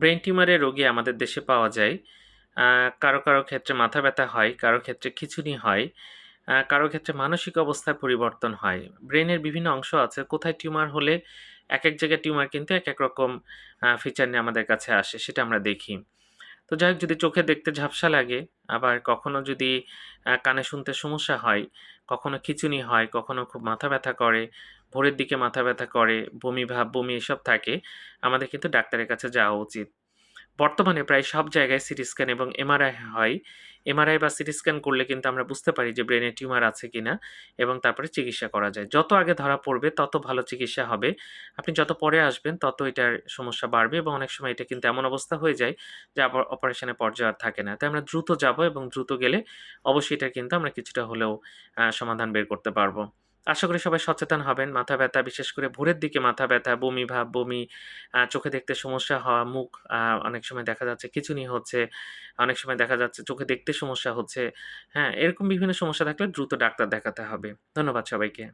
Brain টিউমারের রোগী আমাদের দেশে পাওয়া যায় কারও, কারও ক্ষেত্রে মাথা ব্যথা হয়, কারও ক্ষেত্রে খিচুনি হয়, কারও ক্ষেত্রে মানসিক অবস্থার পরিবর্তন হয়। ব্রেনের বিভিন্ন অংশ আছে, কোথায় টিউমার হলে এক এক জায়গায় টিউমার কিন্তু এক এক রকম ফিচার নিয়ে আমাদের কাছে আসে, সেটা আমরা দেখি। তো যাই হোক যদি চোখে দেখতে ঝাপসা লাগে, আবার কখনো যদি কানে শুনতে সমস্যা হয়, কখনো খিচুনি হয়, কখনো খুব মাথা ব্যথা করে, ভোরের দিকে মাথা ব্যথা করে, বমি ভাব, বমি এসব থাকে, আমাদের কিন্তু ডাক্তারের কাছে যাওয়া উচিত। বর্তমানে প্রায় সব জায়গায় সিটি স্ক্যান এবং এমআরআই হয়। এমআরআই বা সিটি স্ক্যান করলে কিন্তু আমরা বুঝতে পারি যে ব্রেইনে টিউমার আছে কি না এবং তারপরে চিকিৎসা করা যায়। যত আগে ধরা পড়বে, তত ভালো চিকিৎসা হবে। আপনি যত পরে আসবেন, তত এটার সমস্যা বাড়বে এবং অনেক সময় এটা কিন্তু এমন অবস্থা হয়ে যায় যে আবার অপারেশনের পর্যায়ে আর থাকে না। তাই আমরা দ্রুত যাব এবং দ্রুত গেলে অবশ্যই এটা কিন্তু আমরা কিছুটা হলেও সমাধান বের করতে পারব। আশা করি সবাই সচেতন হবেন। মাথা ব্যথা বিশেষ করে ভোরের দিকে মাথা ব্যথা, বমি ভাব, বমি, চোখে দেখতে সমস্যা হওয়া, মুখ অনেক সময় দেখা যাচ্ছে খিচুনি হচ্ছে, অনেক সময় দেখা যাচ্ছে চোখে দেখতে সমস্যা হচ্ছে। হ্যাঁ? এরকম বিভিন্ন সমস্যা থাকলে দ্রুত ডাক্তার দেখাতে হবে। ধন্যবাদ সবাইকে।